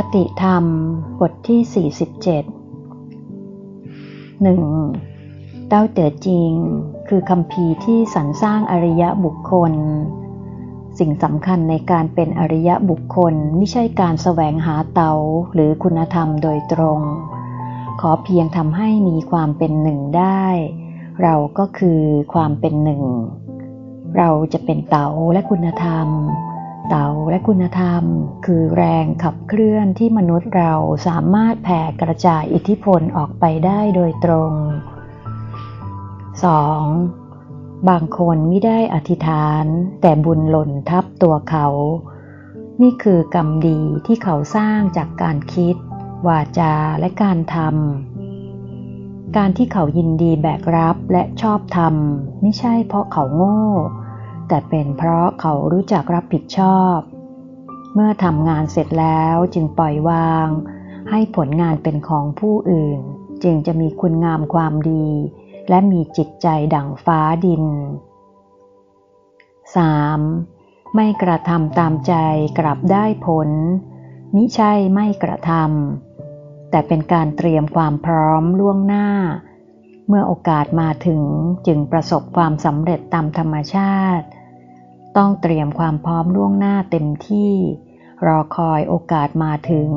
คติธรรมบทที่ 47 1. เต้าเต๋อจริง คือคำพีที่สรรสร้างอริยะบุคคล สิ่งสำคัญในการเป็นอริยะบุคคลไม่ใช่การแสวงหาเตาหรือคุณธรรมโดยตรง ขอเพียงทำให้มีความเป็นหนึ่งได้ เราก็คือความเป็นหนึ่ง เราจะเป็นเตาและคุณธรรม เต๋าและคุณธรรม คือแรงขับเคลื่อนที่มนุษย์เราสามารถแผ่กระจายอิทธิพลออกไปได้โดยตรง 2. บางคนไม่ได้อธิษฐาน แต่บุญหล่นทับตัวเขา นี่คือกรรมดีที่เขาสร้างจากการคิด วาจาและการทำการที่เขายินดีแบกรับและชอบทำไม่ใช่เพราะเขาโง่ แต่เป็นเพราะเขารู้จักรับผิดชอบ เมื่อทำงานเสร็จแล้วจึงปล่อยวาง ให้ผลงานเป็นของผู้อื่น จึงจะมีคุณงามความดี และมีจิตใจดั่งฟ้าดิน 3. ไม่กระทำตามใจกลับได้ผล มิใช่ไม่กระทำแต่เป็นการเตรียมความพร้อมล่วงหน้า เมื่อโอกาสมาถึงจึงประสบความสำเร็จตามธรรมชาติ ต้องเตรียมความพร้อมล่วงหน้าเต็มที่ รอคอยโอกาสมาถึง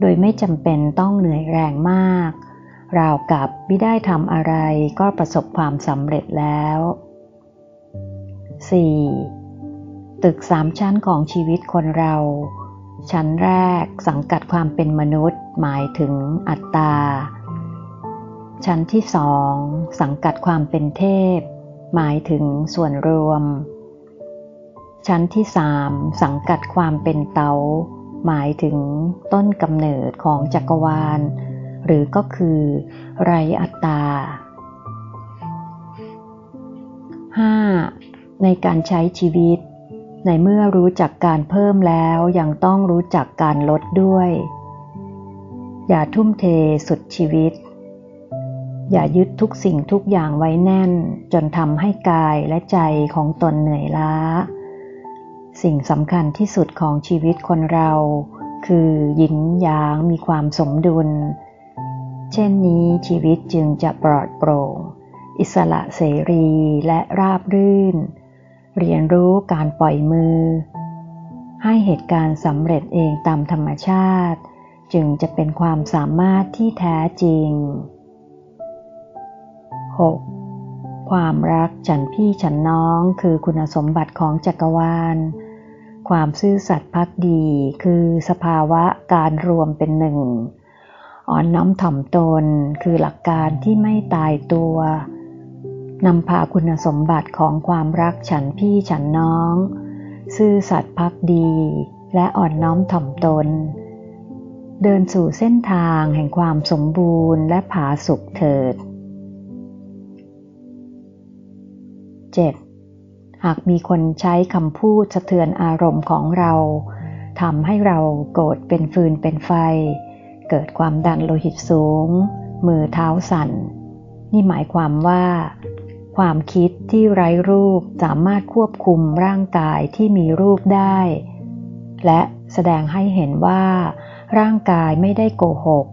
โดยไม่จำเป็นต้องเหนื่อยแรงมาก ราวกับไม่ได้ทำอะไรก็ประสบความสำเร็จแล้ว 4. ตึกสามชั้นของชีวิตคนเรา ชั้นแรกสังกัดความเป็นมนุษย์ หมายถึงอัตตา ชั้นที่สองสังกัดความเป็นเทพ หมายถึงส่วนรวม ชั้นที่สามสังกัดความเป็นเตาหมายถึงต้นกำเนิดของจักรวาล หรือก็คือ ไรอัตตา 5. ในการใช้ชีวิต ในเมื่อรู้จักการเพิ่มแล้วยังต้องรู้จักการลดด้วย อย่าทุ่มเทสุดชีวิต อย่ายึดทุกสิ่งทุกอย่างไว้แน่น จนทำให้กายและใจของตนเหนื่อยล้า สิ่งสำคัญที่สุดของชีวิตคนเรา คือยินยางมีความสมดุล เช่นนี้ชีวิตจึงจะปลอดโปร่ง อิสระเสรีและราบรื่น เรียนรู้การปล่อยมือ ให้เหตุการณ์สำเร็จเองตามธรรมชาติ จึงจะเป็นความสามารถที่แท้จริง 6. ความรักฉันพี่ฉันน้องคือคุณสมบัติของจักรวาล ความซื่อสัตย์พักดี คือสภาวะการรวมเป็นหนึ่ง อ่อนน้อมถ่อมตน คือหลักการที่ไม่ตายตัวนำพาคุณสมบัติของความรักฉันพี่ฉันน้อง ซื่อสัตย์พักดี และอ่อนน้อมถ่อมตน เดินสู่เส้นทางแห่งความสมบูรณ์และผาสุกเถิด 7. หากมีคนใช้คำพูดสะเทือนอารมณ์ของเราทำให้เราโกรธเป็นฟืนเป็นไฟ เกิดความดันโลหิตสูง มือเท้าสั่น นี่หมายความว่า ความคิดที่ไร้รูปสามารถควบคุมร่างกายที่มีรูปได้ และแสดงให้เห็นว่า ร่างกายไม่ได้โกหก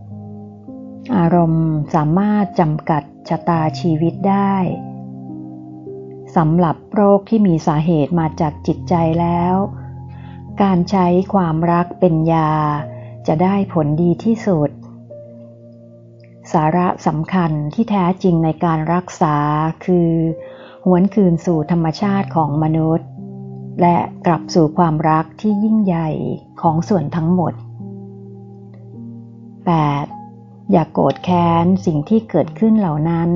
อารมณ์สามารถจำกัดชะตาชีวิตได้ สำหรับโรคที่มีสาเหตุมาจากจิตใจแล้ว การใช้ความรักเป็นยา จะได้ผลดีที่สุด สาระสำคัญที่แท้จริงในการรักษาคือ หวนคืนสู่ธรรมชาติของมนุษย์ และกลับสู่ความรักที่ยิ่งใหญ่ของส่วนทั้งหมด 8. อย่ากโกรธแค้นสิ่งที่เกิดขึ้นเหล่านั้น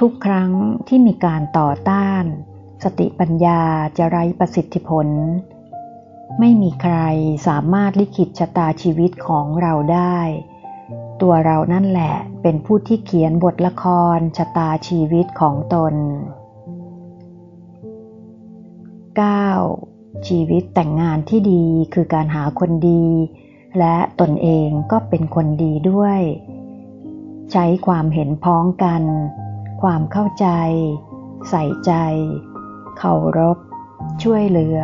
ทุกครั้งที่มีการต่อต้าน สติปัญญาจะไร้ประสิทธิผล ไม่มีใครสามารถลิขิตชะตาชีวิตของเราได้ ตัวเรานั่นแหละเป็นผู้ที่เขียนบทละครชะตาชีวิตของตน 9. ชีวิตแต่งงานที่ดีคือการหาคนดี และตนเองก็เป็นคนดีด้วย ใช้ความเห็นพ้องกัน ความเข้าใจ ใส่ใจ เคารพ ช่วยเหลือ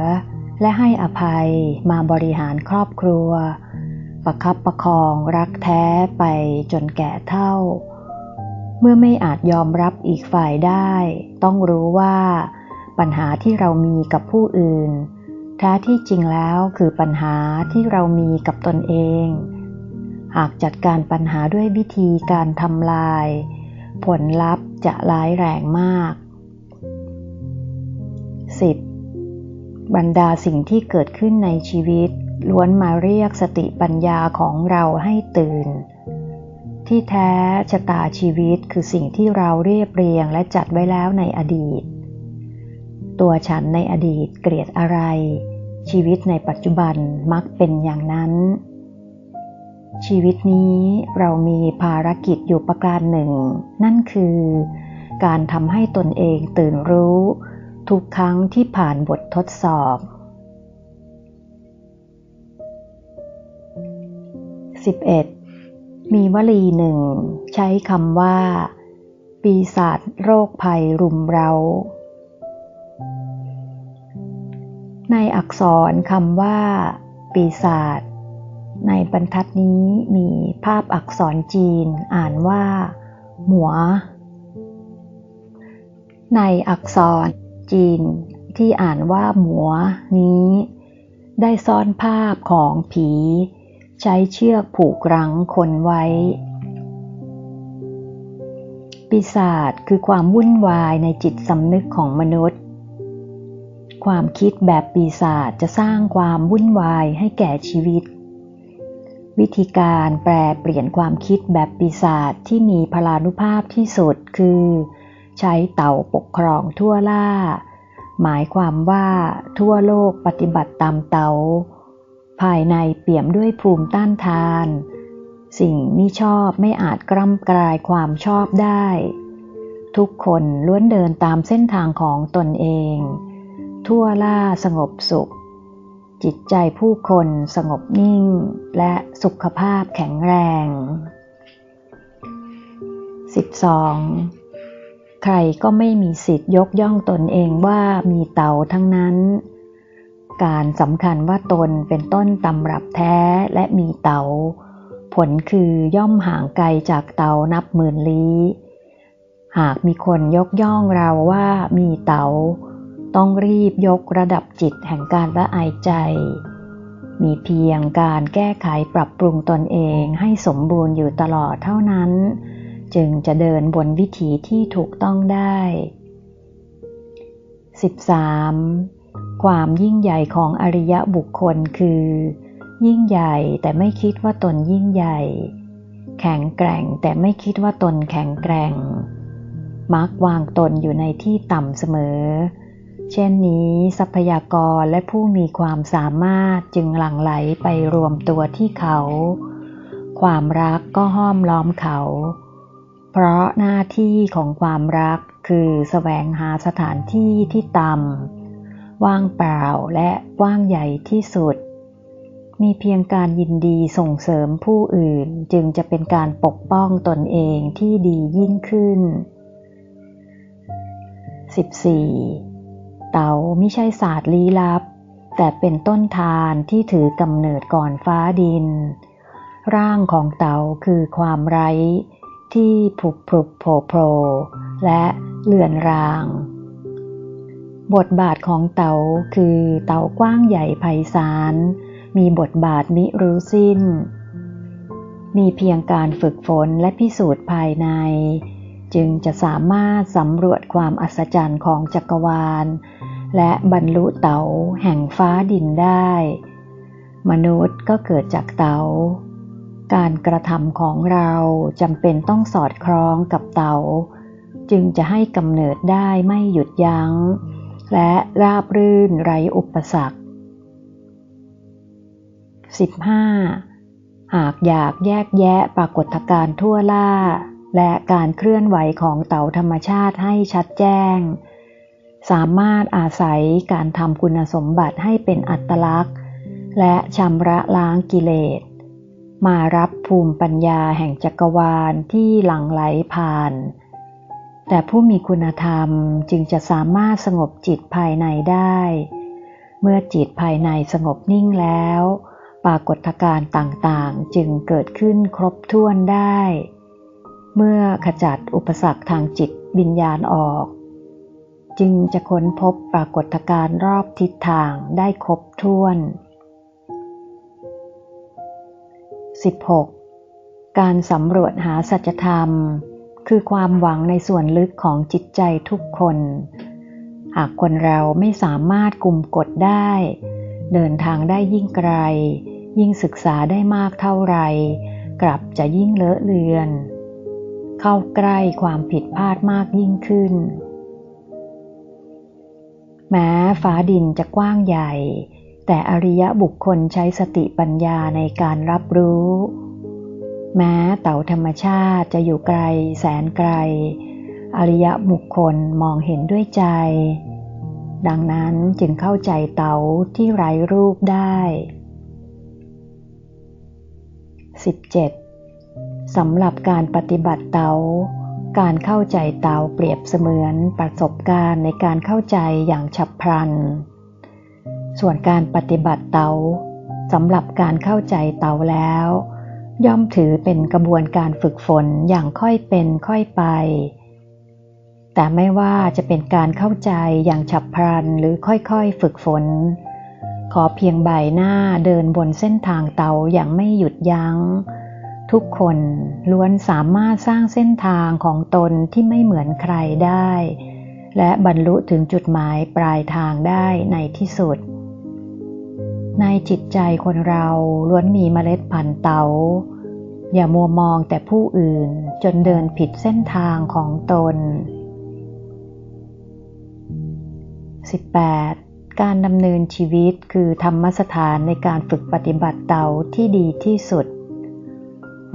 และให้อภัยมาบริหารครอบครัว ประคับประคองรักแท้ไปจนแก่เท่า เมื่อไม่อาจยอมรับอีกฝ่ายได้ ต้องรู้ว่าปัญหาที่เรามีกับผู้อื่นแท้ที่จริงแล้วคือปัญหาที่เรามีกับตนเอง หากจัดการปัญหาด้วยวิธีการทำลาย ผลลัพธ์จะร้ายแรงมาก 10. บรรดาสิ่งที่เกิดขึ้นในชีวิต ล้วนมาเรียกสติปัญญาของเราให้ตื่น ที่แท้ชะตาชีวิตคือสิ่งที่เราเรียบเรียงและจัดไว้แล้วในอดีต ตัวฉันในอดีตเกลียดอะไร ชีวิตในปัจจุบันมักเป็นอย่างนั้น ชีวิตนี้เรามีภารกิจอยู่ประการหนึ่ง นั่นคือ การทำให้ตนเองตื่นรู้ ทุกครั้งที่ผ่านบททดสอบ 11. มีวลีหนึ่ง ใช้คำว่า ปีศาจโรคภัยรุมเราในอักษรคำว่า ปีศาจ ในบรรทัดนี้มีภาพอักษรจีนอ่านว่า หมัว ในอักษรจีนที่อ่านว่าหมัวนี้ ได้ซ่อนภาพของผี ใช้เชือกผูกรั้งคนไว้ ปีศาจคือความวุ่นวายในจิตสำนึกของมนุษย์ ความคิดแบบปีศาจจะสร้างความวุ่นวายให้แก่ชีวิต วิธีการแปลเปลี่ยนความคิดแบบปีศาจที่มีพลานุภาพที่สุดคือ ใช้เต่าปกครองทั่วล่า หมายความว่าทั่วโลกปฏิบัติตามเตาภายในเปี่ยมด้วยภูมิต้านทาน สิ่งมิชอบไม่อาจกล้ำกลายความชอบได้ ทุกคนล้วนเดินตามเส้นทางของตนเอง ทั่วล่าสงบสุข จิตใจผู้คนสงบนิ่ง และสุขภาพแข็งแรง 12. ใครก็ไม่มีสิทธิ์ยกย่องตนเองว่ามีเต่าทั้งนั้น การสำคัญว่าตนเป็นต้นตำรับแท้และมีเตาผลคือย่อมห่างไกลจากเตานับหมื่นลี้ หากมีคนยกย่องเราว่ามีเตา ต้องรีบยกระดับจิตแห่งการละอายใจ มีเพียงการแก้ไขปรับปรุงตนเองให้สมบูรณ์อยู่ตลอดเท่านั้น จึงจะเดินบนวิถีที่ถูกต้องได้ 13. ความยิ่งใหญ่ของอริยบุคคลคือ ยิ่งใหญ่แต่ไม่คิดว่าตนยิ่งใหญ่ แข็งแกร่งแต่ไม่คิดว่าตนแข็งแกร่ง มักวางตนอยู่ในที่ต่ำเสมอ เช่นนี้ ทรัพยากรและผู้มีความสามารถจึงหลั่งไหลไปรวมตัวที่เขา ความรักก็ห้อมล้อมเขา เพราะหน้าที่ของความรักคือสแสวงหาสถานที่ที่ต่ำว่างเปล่าและว่างใหญ่ที่สุด มีเพียงการยินดีส่งเสริมผู้อื่นจึงจะเป็นการปกป้องตนเองที่ดียิ่งขึ้น 14. เต๋าไม่ใช่ศาสตร์ลี้ลับ แต่เป็นต้นทานที่ถือกำเนิดก่อนฟ้าดิน ร่างของเต๋าคือความไร้ ที่ผุบผุบโผล่โผล่และเลือนราง บทบาทของเต๋าคือเต๋ากว้างใหญ่ไพศาลมีบทบาทมิรู้สิ้น มีเพียงการฝึกฝนและพิสูจน์ภายใน จึงจะสามารถสำรวจความอัศจรรย์ของจักรวาล และบรรลุเต๋าแห่งฟ้าดินได้ มนุษย์ก็เกิดจากเต๋าการกระทำของเราจำเป็นต้องสอดคล้องกับเต๋าจึงจะให้กำเนิดได้ไม่หยุดยัง้ง และราบรื่นไร้อุปสรรค 15. หากอยากแยกแยะปรากฏการณ์ทั่วล่า และการเคลื่อนไหวของเต่าธรรมชาติให้ชัดแจ้ง สามารถอาศัยการทำคุณสมบัติให้เป็นอัตลักษณ์ และชำระล้างกิเลส มารับภูมิปัญญาแห่งจักรวาลที่หลั่งไหลผ่าน แต่ผู้มีคุณธรรมจึงจะสามารถสงบจิตภายในได้ เมื่อจิตภายในสงบนิ่งแล้ว ปรากฏการณ์ต่างๆ จึงเกิดขึ้นครบถ้วนได้ เมื่อขจัดอุปสรรคทางจิตวิญญาณออก จึงจะค้นพบปรากฏการณ์รอบทิศทางได้ครบถ้วน 16. การสำรวจหาสัจธรรม คือความหวังในส่วนลึกของจิตใจทุกคน หากคนเราไม่สามารถกลุ่มกดได้ เดินทางได้ยิ่งไกล ยิ่งศึกษาได้มากเท่าไร กลับจะยิ่งเลอะเลือน เข้าใกล้ความผิดพลาดมากยิ่งขึ้น แม้ฟ้าดินจะกว้างใหญ่ แต่อริยะบุคคลใช้สติปัญญาในการรับรู้ แม้เต่าธรรมชาติจะอยู่ไกลแสนไกล อริยะบุคคลมองเห็นด้วยใจ ดังนั้นจึงเข้าใจเต่าที่ไร้รูปได้ 17. สำหรับการปฏิบัติเตา การเข้าใจเตาเปรียบเสมือนประสบการณ์ในการเข้าใจอย่างฉับพลัน ส่วนการปฏิบัติเตาสำหรับการเข้าใจเตาแล้ว ย่อมถือเป็นกระบวนการฝึกฝนอย่างค่อยเป็นค่อยไป แต่ไม่ว่าจะเป็นการเข้าใจอย่างฉับพลันหรือค่อยๆฝึกฝน ขอเพียงใบหน้าเดินบนเส้นทางเตาอย่างไม่หยุดยัง้ง ทุกคนล้วนสามารถสร้างเส้นทางของตนที่ไม่เหมือนใครได้ และบรรลุถึงจุดหมายปลายทางได้ในที่สุด ในจิตใจคนเราล้วนมีเมล็ดพันธุ์เตาอย่ามัวมองแต่ผู้อื่นจนเดินผิดเส้นทางของตน 18. การดำเนินชีวิตคือธรรมสถานในการฝึกปฏิบัติเตาที่ดีที่สุด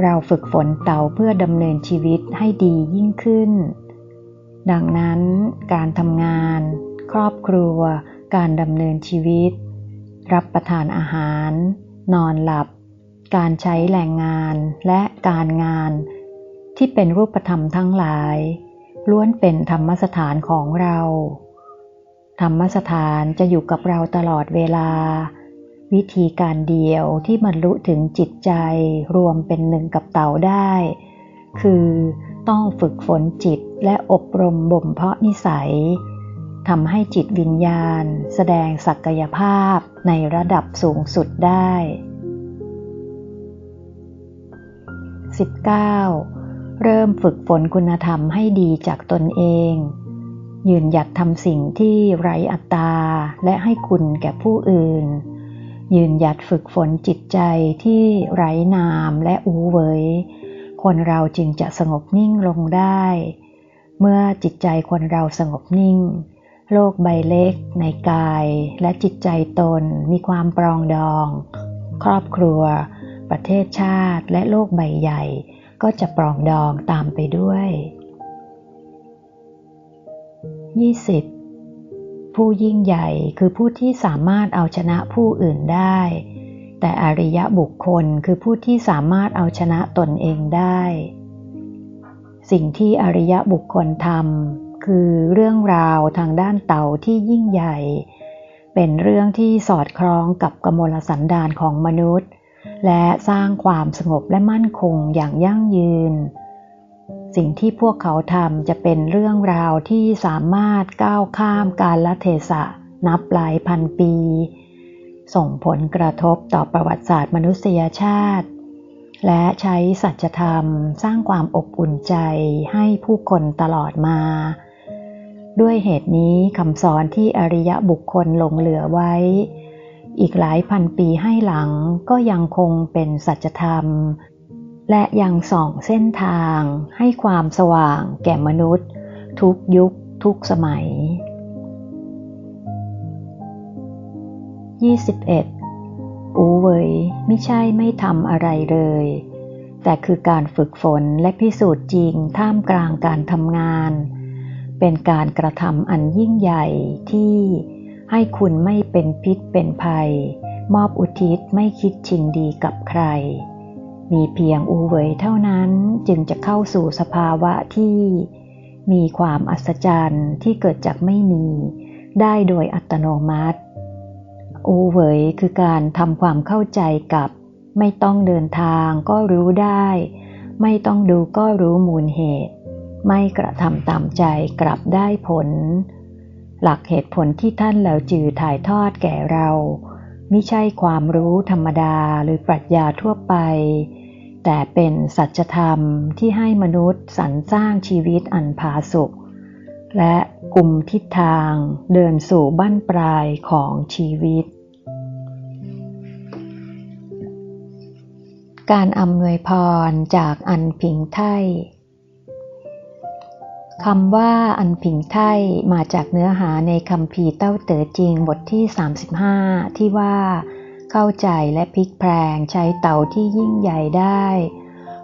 เราฝึกฝนเต่าเพื่อดำเนินชีวิตให้ดียิ่งขึ้น ดังนั้นการทำงาน ครอบครัว การดำเนินชีวิต รับประทานอาหาร นอนหลับ การใช้แรงงานและการงาน ที่เป็นรูปธรรมทั้งหลาย ล้วนเป็นธรรมสถานของเรา ธรรมสถานจะอยู่กับเราตลอดเวลา วิธีการเดียวที่บรรลุถึงจิตใจรวมเป็นหนึ่งกับเต่าได้ คือต้องฝึกฝนจิตและอบรมบ่มเพาะนิสัยทำให้จิตวิญญาณ แสดงศักยภาพในระดับสูงสุดได้ 19. เริ่มฝึกฝนคุณธรรมให้ดีจากตนเอง ยืนหยัดทำสิ่งที่ไร้อัตตาและให้คุณแก่ผู้อื่น ยืนหยัดฝึกฝนจิตใจที่ไร้นามและอูเวยคนเราจึงจะสงบนิ่งลงได้ เมื่อจิตใจคนเราสงบนิ่ง โลกใบเล็กในกายและจิตใจตนมีความปรองดอง ครอบครัว ประเทศชาติและโลกใบใหญ่ ก็จะปรองดองตามไปด้วย 20. ผู้ยิ่งใหญ่คือผู้ที่สามารถเอาชนะผู้อื่นได้ แต่อริยบุคคลคือผู้ที่สามารถเอาชนะตนเองได้ สิ่งที่อริยบุคคลทำคือเรื่องราวทางด้านเต่าที่ยิ่งใหญ่ เป็นเรื่องที่สอดคล้องกับกมลสันดานของมนุษย์ และสร้างความสงบและมั่นคงอย่างยั่งยืน สิ่งที่พวกเขาทำจะเป็นเรื่องราวที่สามารถก้าวข้ามกาลเทศะนับหลายพันปี ส่งผลกระทบต่อประวัติศาสตร์มนุษยชาติ และใช้สัจธรรมสร้างความอบอุ่นใจให้ผู้คนตลอดมา ด้วยเหตุนี้คำสอนที่อริยบุคคลหลงเหลือไว้ อีกหลายพันปีให้หลังก็ยังคงเป็นสัจธรรม และยังส่องเส้นทางให้ความสว่างแก่มนุษย์ ทุกยุคทุกสมัย 21. อูเวยไม่ใช่ไม่ทำอะไรเลย แต่คือการฝึกฝนและพิสูจน์จริงท่ามกลางการทำงาน เป็นการกระทำอันยิ่งใหญ่ที่ให้คุณไม่เป็นพิษเป็นภัย มอบอุทิศไม่คิดชิงดีกับใคร มีเพียงอูเวยเท่านั้นจึงจะเข้าสู่สภาวะที่มีความอัศจรรย์ที่เกิดจากไม่มี ได้โดยอัตโนมัติ อูเหวยคือการทำความเข้าใจกับ ไม่ต้องเดินทางก็รู้ได้ ไม่ต้องดูก็รู้มูลเหตุ ไม่กระทำตามใจกลับได้ผล หลักเหตุผลที่ท่านแล้วจือถ่ายทอดแก่เราไม่ใช่ความรู้ธรรมดาหรือปรัชญาทั่วไป แต่เป็นสัจธรรมที่ให้มนุษย์สรรสร้างชีวิตอันผาสุกและกลุ่มทิศทางเดินสู่บั้นปลายของชีวิต การอำนวยพรจากอันผิงไทยคำว่าอันผิงไทยมาจากเนื้อหาในคำพีเต้าเต๋อจริงบทที่ 35 ที่ว่า เข้าใจและพลิกแพลงใช้เต่าที่ยิ่งใหญ่ได้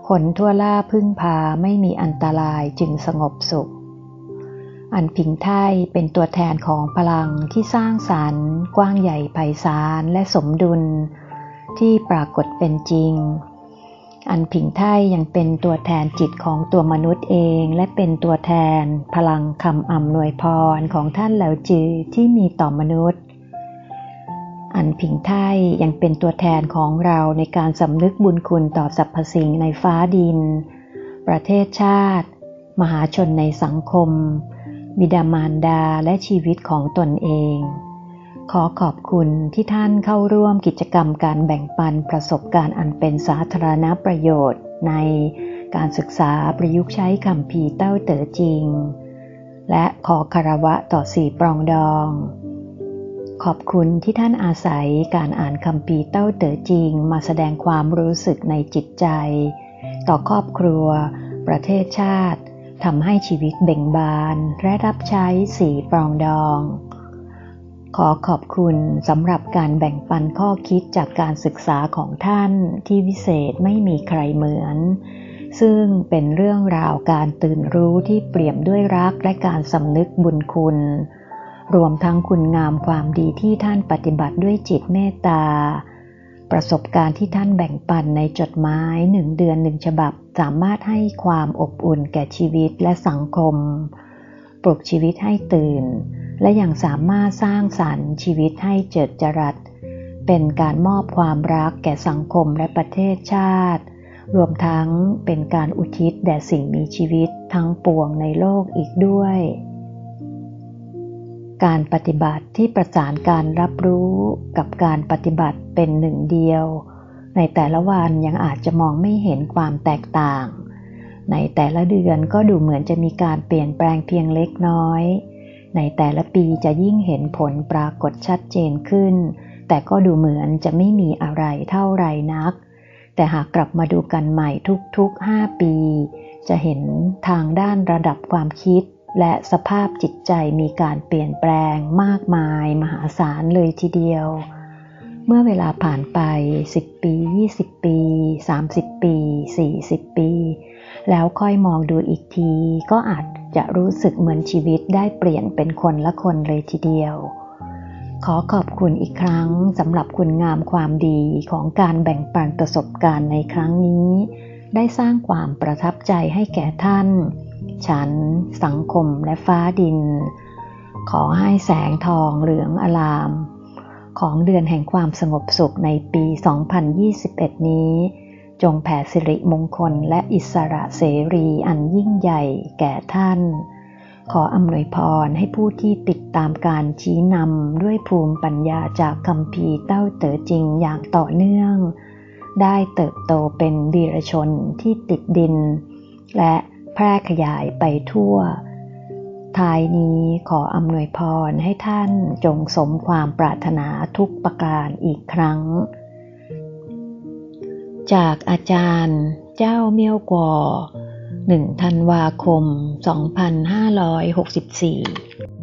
คนทั่วล่าพึ่งพาไม่มีอันตรายจึงสงบสุข อันผิงไทยเป็นตัวแทนของพลังที่สร้างสารรค์ กว้างใหญ่ไพศาลและสมดุล ที่ปรากฏเป็นจริง อันผิงไทยยังเป็นตัวแทนจิตของตัวมนุษย์เองและเป็นตัวแทนพลังคำอำนวยพรของท่านเหลวจือที่มีต่อมนุษย์ อันผิงไทยยังเป็นตัวแทนของเราในการสำนึกบุญคุณต่อสรรพสิ่งในฟ้าดิน ประเทศชาติ มหาชนในสังคม บิดามารดาและชีวิตของตนเอง ขอขอบคุณที่ท่านเข้าร่วมกิจกรรมการแบ่งปันประสบการณ์อันเป็นสาธารณประโยชน์ในการศึกษาประยุกต์ใช้คำพีเต้าเต๋อจริง และขอคารวะต่อสี่ปรองดอง ขอบคุณที่ท่านอาศัยการอ่านคำพีเต้าเต๋อจริง มาแสดงความรู้สึกในจิตใจ ต่อครอบครัว ประเทศชาติทำให้ชีวิตเบ่งบาน และรับใช้สีปรองดอง ขอขอบคุณสำหรับการแบ่งปันข้อคิดจากการศึกษาของท่านที่วิเศษไม่มีใครเหมือน ซึ่งเป็นเรื่องราวการตื่นรู้ที่เปี่ยมด้วยรักและการสำนึกบุญคุณ รวมทั้งคุณงามความดีที่ท่านปฏิบัติด้วยจิตเมตตา ประสบการณ์ที่ท่านแบ่งปันในจดหมายหนึ่งเดือนหนึ่งฉบับ สามารถให้ความอบอุ่นแก่ชีวิตและสังคม ปลุกชีวิตให้ตื่น และยังสามารถสร้างสรรค์ชีวิตให้เจิดจรัส เป็นการมอบความรักแก่สังคมและประเทศชาติ รวมทั้งเป็นการอุทิศแด่สิ่งมีชีวิตทั้งปวงในโลกอีกด้วย การปฏิบัติที่ประสานการรับรู้กับการปฏิบัติเป็นหนึ่งเดียว ในแต่ละวันยังอาจจะมองไม่เห็นความแตกต่าง ในแต่ละเดือนก็ดูเหมือนจะมีการเปลี่ยนแปลงเพียงเล็กน้อย ในแต่ละปีจะยิ่งเห็นผลปรากฏชัดเจนขึ้น แต่ก็ดูเหมือนจะไม่มีอะไรเท่าไรนัก แต่หากกลับมาดูกันใหม่ทุกๆ 5 ปี จะเห็นทางด้านระดับความคิด และสภาพจิตใจมีการเปลี่ยนแปลงมากมายมหาศาลเลยทีเดียว เมื่อเวลาผ่านไป 10 ปี 20 ปี 30 ปี 40 ปี แล้วค่อยมองดูอีกที ก็อาจจะรู้สึกเหมือนชีวิตได้เปลี่ยนเป็นคนละคนเลยทีเดียว ขอขอบคุณอีกครั้งสำหรับคุณงามความดีของการแบ่งปันประสบการณ์ในครั้งนี้ ได้สร้างความประทับใจให้แก่ท่าน ฉัน สังคมและฟ้าดิน ขอให้แสงทองเหลืองอลาม ของเดือนแห่งความสงบสุขในปี 2021 นี้ จงแผ่สิริมงคลและอิสระเสรีอันยิ่งใหญ่แก่ท่าน ขออำนวยพรให้ผู้ที่ติดตามการชี้นำด้วยภูมิปัญญาจากคำพีเต้าเต๋อจริงอย่างต่อเนื่อง ได้เติบโตเป็นวีรชนที่ติดดิน และ แพร่ขยายไปทั่ว ท้ายนี้ขออำนวยพรให้ท่านจงสมความปรารถนาทุกประการอีกครั้ง จากอาจารย์เจ้าเมียวกอหนึ่งธันวาคม 2564